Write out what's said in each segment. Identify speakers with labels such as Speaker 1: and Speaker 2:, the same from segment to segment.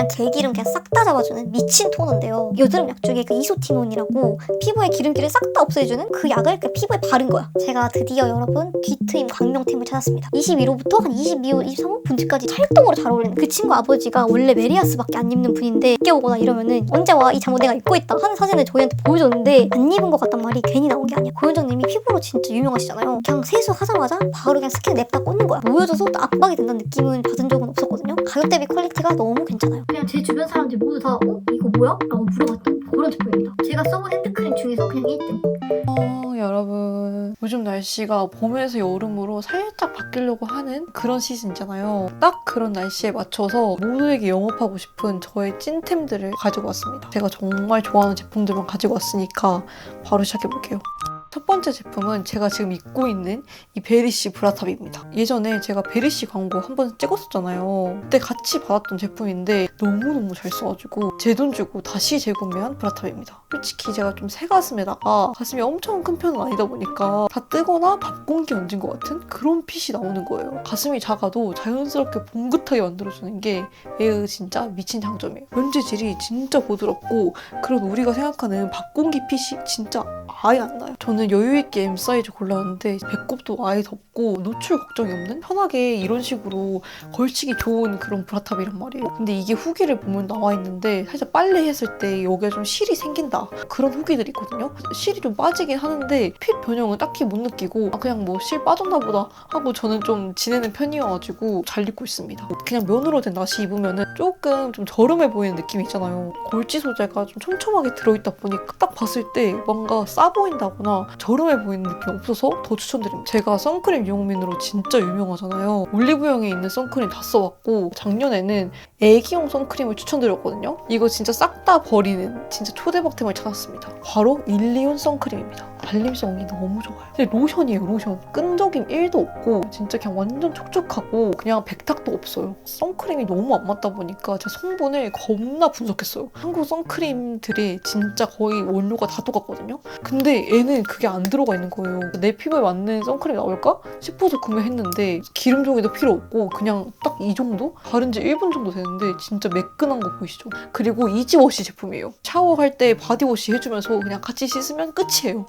Speaker 1: 그냥 개기름 그냥 싹 다 잡아주는 미친 토너인데요. 여드름 약 중에 그 이소티논이라고 피부의 기름기를 싹 다 없애주는 그 약을 그 피부에 바른 거야. 제가 드디어 여러분 뒤트임 광명템을 찾았습니다. 21호부터 한 22호, 23호 분지까지 찰떡으로 잘 어울리는 그 친구 아버지가 원래 메리아스밖에 안 입는 분인데 늦게 오거나 이러면은 언제 와 이 잠옷 내가 입고 있다 하는 사진을 저희한테 보여줬는데 안 입은 것 같단 말이 괜히 나온 게 아니야. 고현정님이 피부로 진짜 유명하시잖아요. 그냥 세수하자마자 바로 그냥 스킨 냅다 꽂는 거야. 보여줘서 압박이 된다는 느낌은 받은 적은 없었거든요. 가격 대비 퀄리티가 너무 괜찮아요. 그냥 제 주변 사람들 모두 다 어? 이거 뭐야? 라고 물어봤던 그런 제품입니다. 제가 써본 핸드크림 중에서 그냥 1등.
Speaker 2: 어, 여러분 요즘 날씨가 봄에서 여름으로 살짝 바뀌려고 하는 그런 시즌이잖아요. 딱 그런 날씨에 맞춰서 모두에게 영업하고 싶은 저의 찐템들을 가지고 왔습니다. 제가 정말 좋아하는 제품들만 가지고 왔으니까 바로 시작해볼게요. 첫 번째 제품은 제가 지금 입고 있는 이 베리씨 브라탑입니다. 예전에 제가 베리씨 광고 한 번 찍었었잖아요. 그때 같이 받았던 제품인데 너무너무 잘 써가지고 제 돈 주고 다시 재구매한 브라탑입니다. 솔직히 제가 좀 새 가슴에다가 가슴이 엄청 큰 편은 아니다 보니까 다 뜨거나 밥 공기 얹은 것 같은 그런 핏이 나오는 거예요. 가슴이 작아도 자연스럽게 봉긋하게 만들어주는 게 얘의 진짜 미친 장점이에요. 면재질이 진짜 부드럽고 그런 우리가 생각하는 밥 공기 핏이 진짜 아예 안 나요. 저는 여유 있게 M 사이즈 골랐는데 배꼽도 아예 덥고 노출 걱정이 없는 편하게 이런 식으로 걸치기 좋은 그런 브라탑이란 말이에요. 근데 이게 후기를 보면 나와 있는데 살짝 빨래 했을 때 여기가 좀 실이 생긴다 그런 후기들이 있거든요. 실이 좀 빠지긴 하는데 핏 변형은 딱히 못 느끼고 아, 그냥 뭐 실 빠졌나 보다 하고 저는 좀 지내는 편이어가지고 잘 입고 있습니다. 그냥 면으로 된 나시 입으면은 조금 좀 저렴해 보이는 느낌이 있잖아요. 골지 소재가 좀 촘촘하게 들어있다 보니까 딱 봤을 때 뭔가 싸 보인다거나 저렴해 보이는 느낌 없어서 더 추천드립니다. 제가 선크림 유용민으로 진짜 유명하잖아요. 올리브영에 있는 선크림 다 써봤고 작년에는 애기용 선크림을 추천드렸거든요. 이거 진짜 싹 다 버리는 진짜 초대박템을 찾았습니다. 바로 일리온 선크림입니다. 발림성이 너무 좋아요. 근데 로션이에요, 로션. 끈적임 1도 없고 진짜 그냥 완전 촉촉하고 그냥 백탁도 없어요. 선크림이 너무 안 맞다 보니까 제 성분을 겁나 분석했어요. 한국 선크림들이 진짜 거의 원료가 다 똑같거든요. 근데 얘는 그게 안 들어가 있는 거예요. 내 피부에 맞는 선크림 나올까 싶어서 구매했는데 기름 종이도 필요 없고 그냥 딱 이 정도? 바른 지 1분 정도 되는데 진짜 매끈한 거 보이시죠? 그리고 이지워시 제품이에요. 샤워할 때 바디워시 해주면서 그냥 같이 씻으면 끝이에요.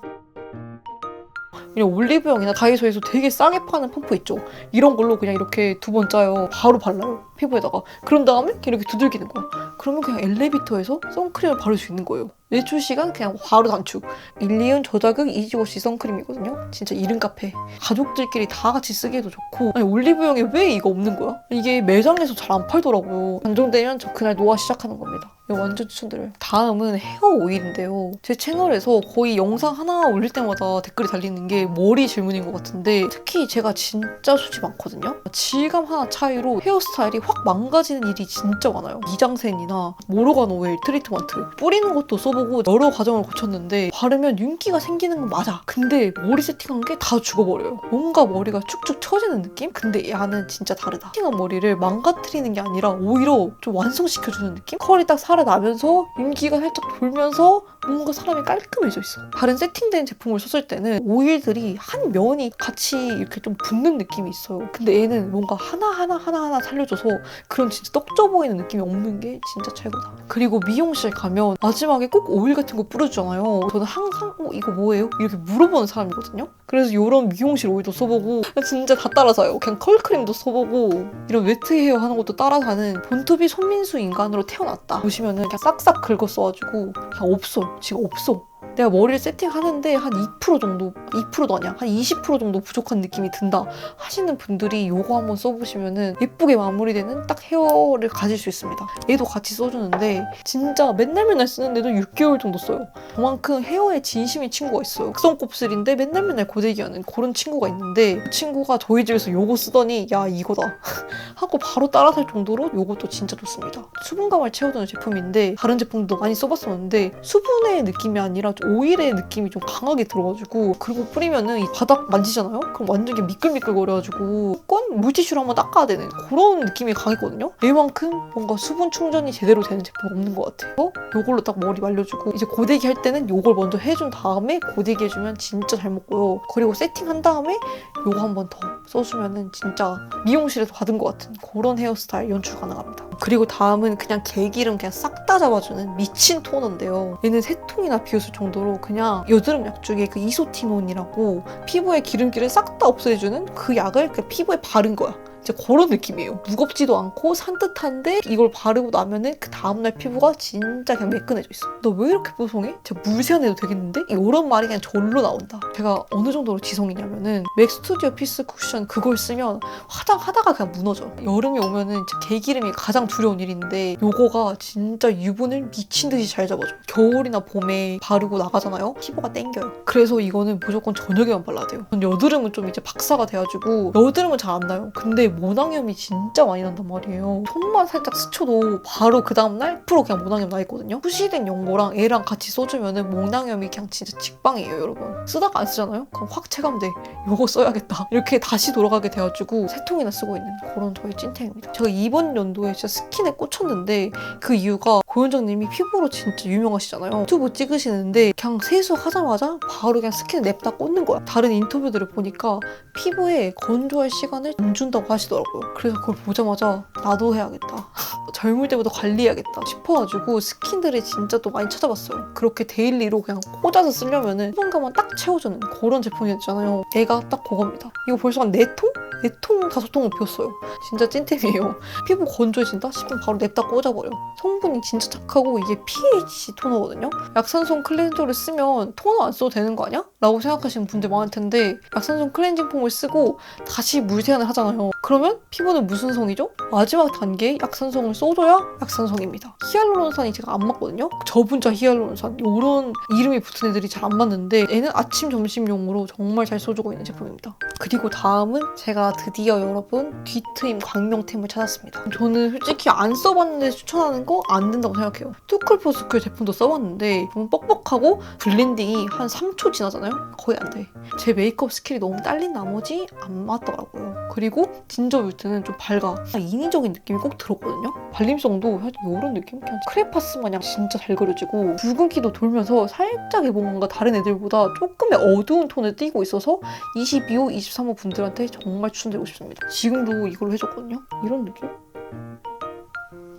Speaker 2: 그냥 올리브영이나 다이소에서 되게 싸게 파는 펌프 있죠. 이런 걸로 그냥 이렇게 두 번 짜요. 바로 발라요. 피부에다가. 그런 다음에 이렇게 두들기는 거야. 그러면 그냥 엘리베이터에서 선크림을 바를 수 있는 거예요. 외출 시간 그냥 바로 단축. 일리온 저자극 이지워시 선크림이거든요. 진짜 이름 카페. 가족들끼리 다 같이 쓰기에도 좋고. 아니 올리브영에 왜 이거 없는 거야? 이게 매장에서 잘 안 팔더라고요. 안정되면 저 그날 노화 시작하는 겁니다. 완전 추천드려요. 다음은 헤어 오일인데요. 제 채널에서 거의 영상 하나 올릴 때마다 댓글이 달리는 게 머리 질문인 것 같은데 특히 제가 진짜 수지 많거든요. 질감 하나 차이로 헤어스타일이 확 망가지는 일이 진짜 많아요. 미장센이나 모로간 오일 트리트먼트 뿌리는 것도 써보고 여러 과정을 거쳤는데 바르면 윤기가 생기는 건 맞아. 근데 머리 세팅한 게 다 죽어버려요. 뭔가 머리가 축축 처지는 느낌? 근데 얘는 진짜 다르다. 세팅한 머리를 망가뜨리는 게 아니라 오히려 좀 완성시켜주는 느낌? 컬이 딱 살아나면서 윤기가 살짝 돌면서 뭔가 사람이 깔끔해져 있어. 다른 세팅된 제품을 썼을 때는 오일들이 한 면이 같이 이렇게 좀 붙는 느낌이 있어요. 근데 얘는 뭔가 하나하나 하나하나 살려줘서 그런 진짜 떡져 보이는 느낌이 없는 게 진짜 최고다. 그리고 미용실 가면 마지막에 꼭 오일 같은 거 뿌려주잖아요. 저는 항상 어, 이거 뭐예요? 이렇게 물어보는 사람이거든요. 그래서 이런 미용실 오일도 써보고 진짜 다 따라사요. 그냥 컬크림도 써보고 이런 웨트 헤어 하는 것도 따라사는 본투비 손민수 인간으로 태어났다. 보시면은 그냥 싹싹 긁어 써가지고 그냥 없어. 지금 없어. 내가 머리를 세팅하는데 한 2% 정도, 2%도 아니야. 한 20% 정도 부족한 느낌이 든다 하시는 분들이 이거 한번 써보시면은 예쁘게 마무리되는 딱 헤어를 가질 수 있습니다. 얘도 같이 써주는데 진짜 맨날 맨날 쓰는데도 6개월 정도 써요. 그만큼 헤어에 진심인 친구가 있어요. 극성 곱슬인데 맨날 맨날 고데기하는 그런 친구가 있는데 그 친구가 저희 집에서 요거 쓰더니 야 이거다 하고 바로 따라 살 정도로 요것도 진짜 좋습니다. 수분감을 채워주는 제품인데 다른 제품도 많이 써봤었는데 수분의 느낌이 아니라 좀 오일의 느낌이 좀 강하게 들어가지고 그리고 뿌리면은 이 바닥 만지잖아요? 그럼 완전 이게 미끌미끌거려가지고 건 물티슈로 한번 닦아야 되는 그런 느낌이 강했거든요? 얘만큼 뭔가 수분 충전이 제대로 되는 제품 없는 것 같아요. 요걸로 딱 머리 말려주고 이제 고데기 할 때는 요걸 먼저 해준 다음에 고데기 해주면 진짜 잘 먹고요. 그리고 세팅한 다음에 요거 한 번 더 써주면은 진짜 미용실에서 받은 것 같은 그런 헤어스타일 연출 가능합니다. 그리고 다음은 그냥 개기름 그냥 싹 다 잡아주는 미친 토너인데요. 얘는 세 통이나 비웃을 정도로 그냥 여드름 약 중에 그 이소티논이라고 피부에 기름기를 싹 다 없애주는 그 약을 그 피부에 바른 거야. 이제 그런 느낌이에요. 무겁지도 않고 산뜻한데 이걸 바르고 나면은 그 다음날 피부가 진짜 그냥 매끈해져 있어. 너 왜 이렇게 뽀송해? 진짜 물 세안해도 되겠는데? 이런 말이 그냥 절로 나온다. 제가 어느 정도로 지성이냐면은 맥 스튜디오 피스 쿠션 그걸 쓰면 화장하다가 그냥 무너져. 여름이 오면은 진짜 개기름이 가장 두려운 일인데 요거가 진짜 유분을 미친 듯이 잘 잡아줘. 겨울이나 봄에 바르고 나가잖아요. 피부가 땡겨요. 그래서 이거는 무조건 저녁에만 발라야 돼요. 전 여드름은 좀 이제 박사가 돼가지고 여드름은 잘 안 나요. 근데 모낭염이 진짜 많이 난단 말이에요. 손만 살짝 스쳐도 바로 그 다음날 프로 그냥 모낭염 나 있거든요. 푸시된 연고랑 얘랑 같이 써주면은 모낭염이 그냥 진짜 직방이에요, 여러분. 쓰다가 안 쓰잖아요? 그럼 확 체감돼. 요거 써야겠다. 이렇게 다시 돌아가게 돼가지고 세 통이나 쓰고 있는 그런 저의 찐템입니다. 제가 이번 연도에 진짜 스킨에 꽂혔는데 그 이유가 고현정님이 피부로 진짜 유명하시잖아요. 유튜브 찍으시는데 그냥 세수하자마자 바로 그냥 스킨에 냅다 꽂는 거야. 다른 인터뷰들을 보니까 피부에 건조할 시간을 안 준다고 하시 더라고요. 그래서 그걸 보자마자 나도 해야겠다. 젊을 때부터 관리해야겠다 싶어가지고 스킨들을 진짜 또 많이 찾아봤어요. 그렇게 데일리로 그냥 꽂아서 쓰려면은 수분감만 딱 채워주는 그런 제품이었잖아요. 얘가 딱 그겁니다. 이거 벌써 한 4통? 4통, 5통은 비웠어요. 진짜 찐템이에요. 피부 건조해진다 싶으면 바로 냅다 꽂아버려. 성분이 진짜 착하고 이게 pH 토너거든요. 약산성 클렌저를 쓰면 토너 안 써도 되는 거 아니야? 라고 생각하시는 분들 많을 텐데 약산성 클렌징 폼을 쓰고 다시 물 세안을 하잖아요. 그러면 피부는 무슨 성이죠? 마지막 단계 약산성을 써줘야 약산성입니다. 히알루론산이 제가 안 맞거든요. 저분자 히알루론산 이런 이름이 붙은 애들이 잘 안 맞는데 얘는 아침 점심용으로 정말 잘 써주고 있는 제품입니다. 그리고 다음은 제가 드디어 여러분 뒤트임 광명템을 찾았습니다. 저는 솔직히 안 써봤는데 추천하는 거 안 된다고 생각해요. 투쿨포스쿨 제품도 써봤는데 너무 뻑뻑하고 블렌딩이 한 3초 지나잖아요? 거의 안 돼. 제 메이크업 스킬이 너무 딸린 나머지 안 맞더라고요. 그리고 진저 뮤트는 좀 밝아. 인위적 인 느낌이 꼭 들었거든요. 발림성도 살짝 이런 느낌? 그냥 크레파스 마냥 진짜 잘 그려지고 붉은기도 돌면서 살짝 뭔가 다른 애들보다 조금의 어두운 톤을 띠고 있어서 22호, 23호 분들한테 정말 추천드리고 싶습니다. 지금도 이걸로 해줬거든요. 이런 느낌?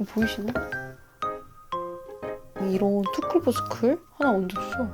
Speaker 2: 보이시나? 이런 투쿨포스쿨 하나 얹어주죠.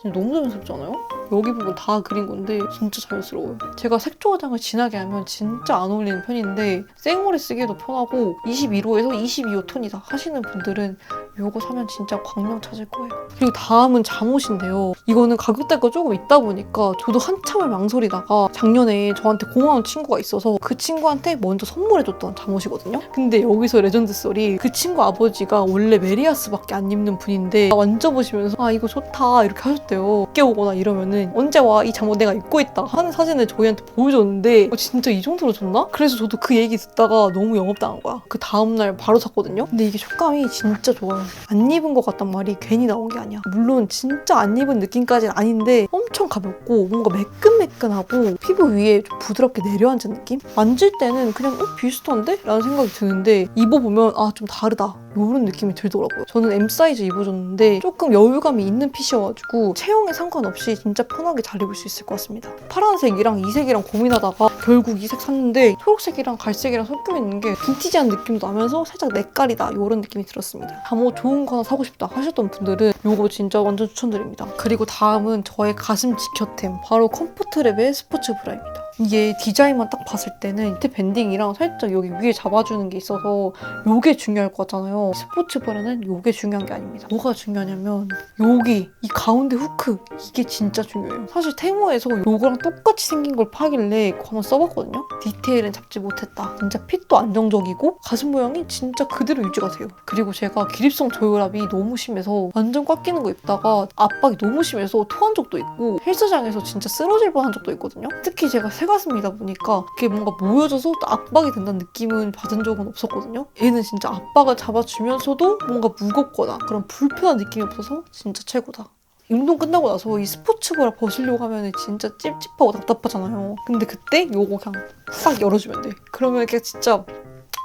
Speaker 2: 진짜 너무 자연스럽지 않아요? 여기 부분 다 그린 건데 진짜 자연스러워요. 제가 색조 화장을 진하게 하면 진짜 안 어울리는 편인데 생얼에 쓰기에도 편하고 21호에서 22호 톤이다 하시는 분들은 이거 사면 진짜 광명 찾을 거예요. 그리고 다음은 잠옷인데요. 이거는 가격대가 조금 있다 보니까 저도 한참을 망설이다가 작년에 저한테 고마운 친구가 있어서 그 친구한테 먼저 선물해줬던 잠옷이거든요. 근데 여기서 레전드 썰이 그 친구 아버지가 원래 메리아스밖에 안 입는 분인데 만져보시면서 아 이거 좋다 이렇게 하셨대요. 오거나 이러면은 언제 와 이 잠옷 내가 입고 있다 하는 사진을 저희한테 보여줬는데 어, 진짜 이 정도로 좋나? 그래서 저도 그 얘기 듣다가 너무 영업당한 거야. 그 다음날 바로 샀거든요. 근데 이게 촉감이 진짜 좋아요. 안 입은 것 같단 말이 괜히 나온 게 아니야. 물론 진짜 안 입은 느낌까지는 아닌데 엄청 가볍고 뭔가 매끈매끈하고 피부 위에 좀 부드럽게 내려앉은 느낌? 만질 때는 그냥 어 비슷한데? 라는 생각이 드는데 입어보면 아 좀 다르다. 이런 느낌이 들더라고요. 저는 M 사이즈 입어줬는데 조금 여유감이 있는 핏이어가지고 체형에 상관없이 진짜 편하게 잘 입을 수 있을 것 같습니다. 파란색이랑 이 색이랑 고민하다가 결국 이색 샀는데 초록색이랑 갈색이랑 섞여 있는 게 빈티지한 느낌도 나면서 살짝 낯가리다 이런 느낌이 들었습니다. 잠옷 좋은 거 하나 사고 싶다 하셨던 분들은 이거 진짜 완전 추천드립니다. 그리고 다음은 저의 가슴 지켜템 바로 컴포트랩의 스포츠 브라입니다. 이게 디자인만 딱 봤을 때는 밑에 밴딩이랑 살짝 여기 위에 잡아주는 게 있어서 요게 중요할 것 같잖아요. 스포츠 브라는 요게 중요한 게 아닙니다. 뭐가 중요하냐면 여기 이 가운데 후크 이게 진짜 중요해요. 사실 테무에서 요거랑 똑같이 생긴 걸 파길래 한번 써봤거든요. 디테일은 잡지 못했다. 진짜 핏도 안정적이고 가슴 모양이 진짜 그대로 유지가 돼요. 그리고 제가 기립성 저혈압이 너무 심해서 완전 꽉 끼는 거 입다가 압박이 너무 심해서 토한 적도 있고 헬스장에서 진짜 쓰러질 뻔한 적도 있거든요. 특히 제가 새가슴이다 보니까 그게 뭔가 모여져서 또 압박이 된다는 느낌은 받은 적은 없었거든요. 얘는 진짜 압박을 잡아주면서도 뭔가 무겁거나 그런 불편한 느낌이 없어서 진짜 최고다. 운동 끝나고 나서 이 스포츠브라 벗으려고 하면 진짜 찝찝하고 답답하잖아요. 근데 그때 요거 그냥 싹 열어주면 돼. 그러면 그냥 진짜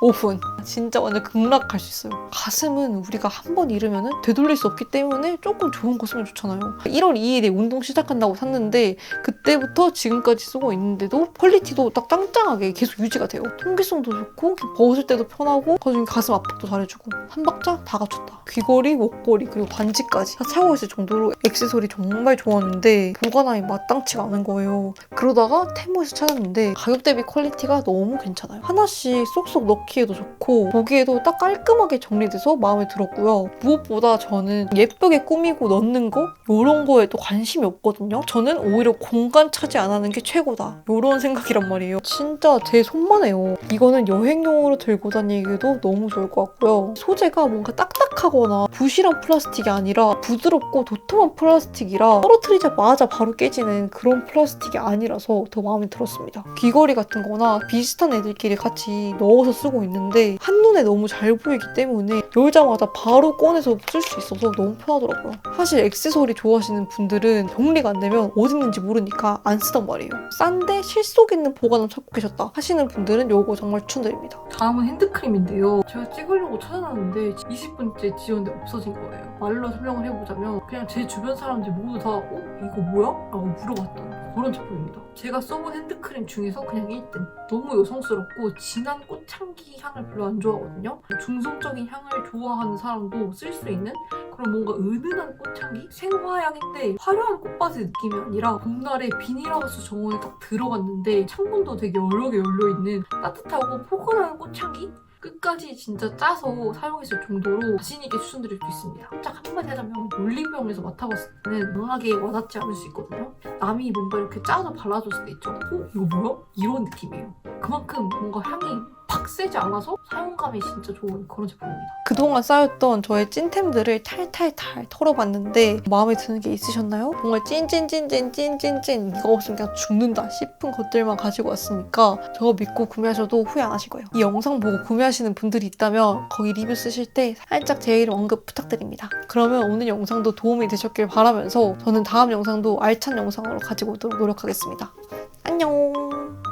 Speaker 2: 5분. 진짜 완전 극락할 수 있어요. 가슴은 우리가 한 번 잃으면 되돌릴 수 없기 때문에 조금 좋은 거 쓰면 좋잖아요. 1월 2일에 운동 시작한다고 샀는데 그때부터 지금까지 쓰고 있는데도 퀄리티도 딱 짱짱하게 계속 유지가 돼요. 통기성도 좋고 벗을 때도 편하고 그중에 가슴 압박도 잘해주고 한 박자 다 갖췄다. 귀걸이, 목걸이 그리고 반지까지 다 차고 있을 정도로 액세서리 정말 좋았는데 보관함이 마땅치가 않은 거예요. 그러다가 테무에서 찾았는데 가격 대비 퀄리티가 너무 괜찮아요. 하나씩 쏙쏙 넣기 에도 좋고 보기에도 딱 깔끔하게 정리돼서 마음에 들었고요. 무엇보다 저는 예쁘게 꾸미고 넣는 거 이런 거에도 관심이 없거든요. 저는 오히려 공간 차지 안 하는 게 최고다. 이런 생각이란 말이에요. 진짜 제 손만 해요. 이거는 여행용으로 들고 다니기에도 너무 좋을 것 같고요. 소재가 뭔가 딱딱하거나 부실한 플라스틱이 아니라 부드럽고 도톰한 플라스틱이라 떨어뜨리자마자 바로 깨지는 그런 플라스틱이 아니라서 더 마음에 들었습니다. 귀걸이 같은 거나 비슷한 애들끼리 같이 넣어서 쓰고 있는데 한눈에 너무 잘 보이기 때문에 열자마자 바로 꺼내서 쓸 수 있어서 너무 편하더라고요. 사실 액세서리 좋아하시는 분들은 정리가 안 되면 어디 있는지 모르니까 안 쓰단 말이에요. 싼데 실속 있는 보관함 찾고 계셨다 하시는 분들은 이거 정말 추천드립니다.
Speaker 3: 다음은 핸드크림인데요. 제가 찍으려고 찾아놨는데 20분째 지웠는데 없어진 거예요. 말로 설명을 해보자면 그냥 제 주변 사람들 모두 다 어? 이거 뭐야? 라고 물어봤던 그런 제품입니다. 제가 써본 핸드크림 중에서 그냥 1등. 너무 여성스럽고 진한 꽃향기 향을 별로 안 좋아하거든요. 중성적인 향을 좋아하는 사람도 쓸 수 있는 그런 뭔가 은은한 꽃향기? 생화향인데 화려한 꽃밭의 느낌이 아니라 봄날에 비닐하우스 정원에 딱 들어갔는데 창문도 되게 여러 개 열려있는 따뜻하고 포근한 꽃향기? 끝까지 진짜 짜서 사용했을 정도로 자신있게 추천드릴 수 있습니다. 살짝 한마디 하자면 올리브영에서 맡아봤을 때는 강하게 와닿지 않을 수 있거든요. 남이 뭔가 이렇게 짜서 발라줬을 때 있죠. 어? 이거 뭐야? 이런 느낌이에요. 그만큼 뭔가 향이 팍 세지 않아서 사용감이 진짜 좋은 그런 제품입니다.
Speaker 2: 그동안 쌓였던 저의 찐템들을 탈탈탈 털어봤는데 마음에 드는 게 있으셨나요? 정말 찐찐찐찐찐찐찐 이거 없으면 그냥 죽는다 싶은 것들만 가지고 왔으니까 저거 믿고 구매하셔도 후회 안 하실 거예요. 이 영상 보고 구매하시는 분들이 있다면 거기 리뷰 쓰실 때 살짝 제 이름 언급 부탁드립니다. 그러면 오늘 영상도 도움이 되셨길 바라면서 저는 다음 영상도 알찬 영상으로 가지고 오도록 노력하겠습니다. 안녕!